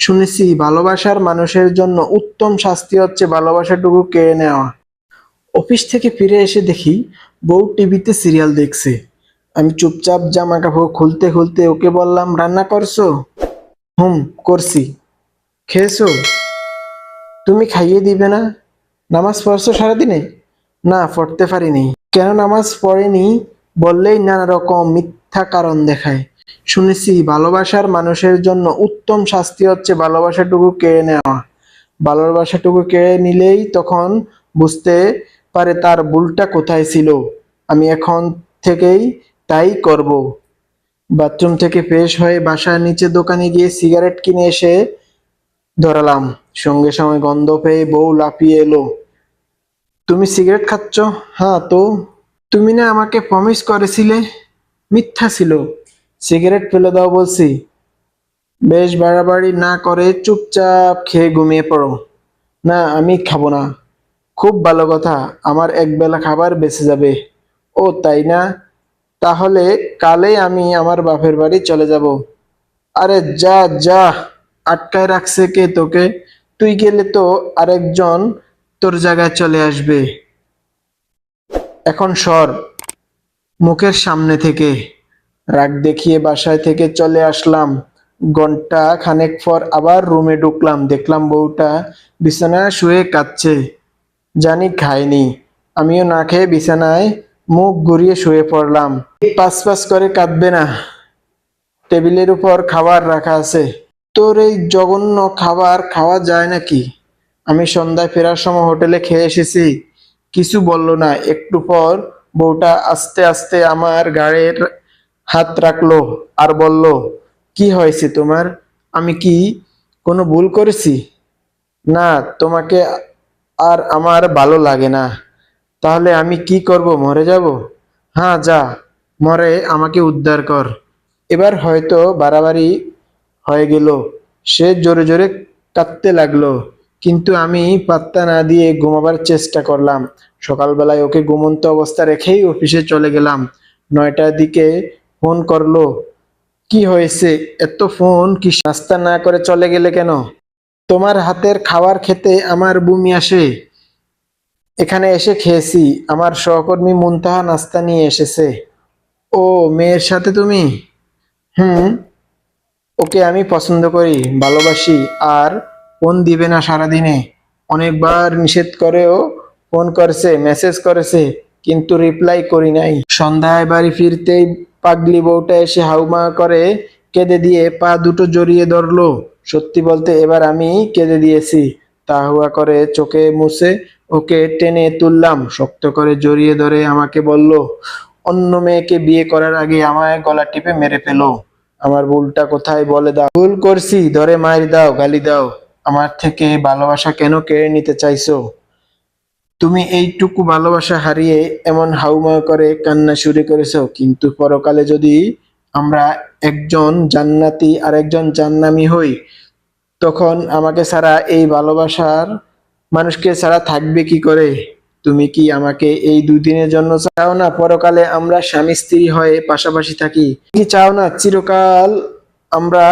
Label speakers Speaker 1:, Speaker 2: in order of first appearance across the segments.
Speaker 1: শুনেছি, ভালোবাসার মানুষের জন্য উত্তম শাস্তি হচ্ছে ভালোবাসাটুকু কেড়ে নেওয়া। অফিস থেকে ফিরে এসে দেখি, বউ টিভিতে সিরিয়াল দেখছে। আমি চুপচাপ জামা কাপড় খুলতে খুলতে ওকে বললাম, রান্না করছ? হুম, করছি। খেয়েছো? তুমি খাইয়ে দিবে না? নামাজ পড়ছো সারাদিনে? না, পড়তে পারিনি। কেন নামাজ পড়েনি? বললেই নানা রকম মিথ্যা কারণ দেখায়। শুনেছি, ভালোবাসার মানুষের জন্য উত্তম শাস্তি হচ্ছে ভালোবাসাটুকু কেড়ে নেওয়া। ভালোবাসাটুকু কেড়ে নিলেই তখন বুঝতে পারে তার ভুলটা কোথায় ছিল। আমি এখন থেকেই তাই করব। বাথরুম থেকে ফ্রেশ হয়ে বাসার নিচে দোকানে গিয়ে সিগারেট কিনে এসে ধরালাম। সঙ্গে সঙ্গে গন্ধ পেয়ে বউ লাফিয়ে এলো। তুমি সিগারেট খাচ্ছ? হ্যাঁ তো? তুমি না আমাকে প্রমিস করেছিলে, মিথ্যা ছিল। সিগারেট ফেলে দাও বলছি। বেশ বাড়াবাড়ি না করে চুপচাপ খেয়ে ঘুমিয়ে পড়ো। না, আমি খাব না। খুব ভালো কথা, আমার একবেলা খাবার বেঁচে যাবে। ও, তাই না? তাহলে কালেই আমি আমার বাপের বাড়ি চলে যাব। আরে যা যা, আটকায় রাখছে কে তোকে? তুই গেলে তো আরেকজন তোর জায়গায় চলে আসবে। এখন সর, মুখের সামনে থেকে। রাগ দেখিয়ে বাসায় থেকে চলে আসলাম। ঘণ্টা খানেক পর আবার রুমে ঢুকলাম। দেখলাম বউটা বিছানায় শুয়ে কাঁদছে। জানি খায়নি। আমিও না খেয়ে বিছানায় মুখ ঘুরিয়ে শুয়ে পড়লাম। পাস পাস করে কাঁদবে না। টেবিলের উপর খাবার রাখা আছে। তোর এই জঘন্য খাবার খাওয়া যায় নাকি? আমি সন্ধ্যায় ফেরার সময় হোটেলে খেয়ে এসেছি। কিছু বলল না। একটু পর বউটা আস্তে আস্তে আমার গাড়ির হাত রাখল আর বলল, কি হয়েছে তোমার? আমি কি কোনো ভুল করেছি? না, তোমাকে আর আমার ভালো লাগে না। তাহলে আমি কি করব? মরে যাব? হ্যাঁ যা, মরে আমাকে উদ্ধার কর। এবার হয়তো বাড়াবাড়ি হয়ে গেল। সে জোরে জোরে কাঁদতে লাগল। কিন্তু আমি পাত্তা না দিয়ে ঘুমাবার চেষ্টা করলাম। সকালবেলায় ওকে ঘুমন্ত অবস্থা রেখেই অফিসে চলে গেলাম। নয়টার দিকে ফোন করল, কি হয়েছে? এত ফোন কি নাস্তা না করে চলে গেলে কেন? তোমার হাতের খাবার খেতে আমার বমি আসে। এখানে এসে খেয়েছি। আমার সহকর্মী মুনতাহা নাস্তা নিয়ে এসেছে। ও, মেয়ের সাথে তুমি? হুম, ওকে আমি পছন্দ করি, ভালোবাসি আর ফোন দিবে না সারাদিনে। অনেকবার নিষেধ করেও ফোন করেছে, মেসেজ করেছে। কিন্তু রিপ্লাই করি নাই। সন্ধ্যায় বাড়ি ফিরতেই পাগলি বউটা এসে হাউমা করে কেঁদে দিয়ে পা দুটো জড়িয়ে ধরলো। সত্যি বলতে এবার আমি কেঁদে দিয়েছি। তাহুয়া করে চোখে মুছে ওকে টেনে তুললাম, শক্ত করে জড়িয়ে ধরে আমাকে বলল, অন্য মেয়েকে বিয়ে করার আগে আমায় গলা টিপে মেরে ফেলো। আমার ভুলটা কোথায় বলে দাও? ভুল করছি, ধরে মার দাও, গালি দাও। আমার থেকে ভালোবাসা কেন কেড়ে নিতে চাইছো? তুমি এইটুকু ভালোবাসা হারিয়ে এমন হাউমা করে, কান্না শুরু করেছ, কিন্তু পরকালে যদি আমরা একজন জান্নাতি আর একজন জান্নামি হই, তখন আমাকে ছাড়া এই ভালোবাসার মানুষকে ছাড়া থাকবে কি করে? তুমি কি আমাকে এই দুদিনের জন্য চাও না? পরকালে আমরা স্বামী স্ত্রী হয়ে পাশাপাশি থাকি। কি চাও না? চিরকাল আমরা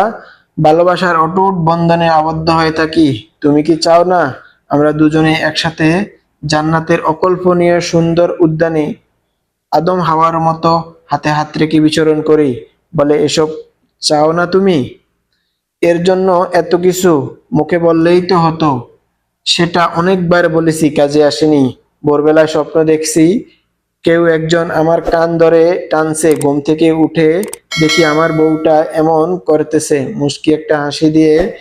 Speaker 1: ভালোবাসার অটুট বন্ধনে আবদ্ধ হয়ে থাকি। তুমি কি চাও না আমরা দুজনে একসাথে জান্নাতের অকল্পনীয় সুন্দর উদ্যানে আদম হাওয়ার মতো হাতে হাত রেখে বিচরণ করি। বলে, এসব চাও না তুমি? এর জন্য এত কিছু মুখে বললেই তো হতো। সেটা অনেকবার বলেছি, কাজে আসেনি। ভোরবেলায় স্বপ্ন দেখছি, কেউ একজন আমার কান ধরে টানছে, ঘুম থেকে উঠে দেখি আমার বউটা এমন করতেছে। মুস্কি একটা হাসি দিয়ে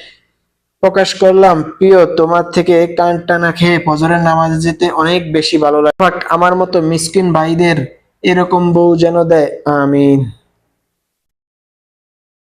Speaker 1: প্রকাশ করলাম, প্রিয়, তোমার থেকে কান টানা খেয়ে ফজরের নামাজে যেতে অনেক বেশি ভালো লাগে। আমার মতো মিসকিন ভাইদের এরকম বউ যেন দেয়, আমিন।